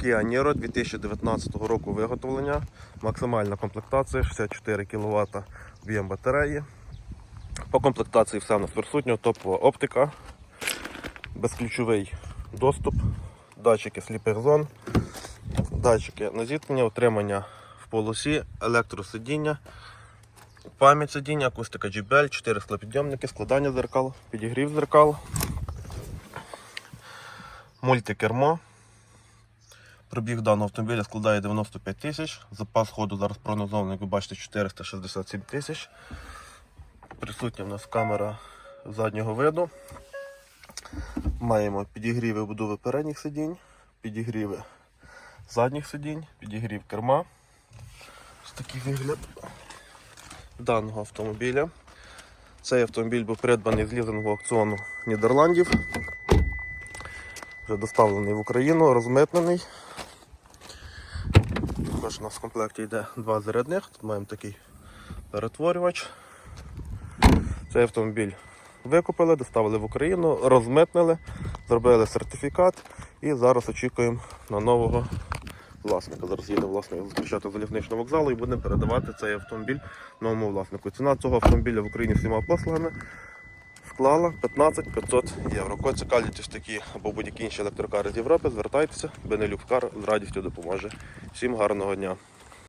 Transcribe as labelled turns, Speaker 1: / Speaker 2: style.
Speaker 1: Kia Niro 2019 року виготовлення. Максимальна комплектація 64 кВт об'єм батареї. По комплектації все у нас присутньо, топова оптика, безключовий доступ, датчики сліпер зон, датчики на зіткнення, утримання в полосі, електросидіння, пам'ять сидіння, акустика JBL, 4 склопідйомники, складання зеркал, підігрів зеркал, мультикермо. Пробіг даного автомобіля складає 95 тисяч. Запас ходу зараз прогнозований, як ви бачите, 467 тисяч. Присутня в нас камера заднього виду. Маємо підігріви будови передніх сидінь, підігріви задніх сидінь, підігрів керма. Ось такий вигляд даного автомобіля. Цей автомобіль був придбаний з лізингового аукціону Нідерландів. Вже доставлений в Україну, розмитнений. Також у нас в комплекті йде два зарядних. Тут маємо такий перетворювач. Цей автомобіль викупили, доставили в Україну, розмитнили, зробили сертифікат і зараз очікуємо на нового власника. Зараз їде власник зустрічати залізничного вокзалу і будемо передавати цей автомобіль новому власнику. Ціна цього автомобіля в Україні всіма послугами склала 15 500 євро. Кого цікавлять такі або будь-які інші електрокари з Європи, звертайтеся, Бенелюкс Кар з радістю допоможе. Всім гарного дня!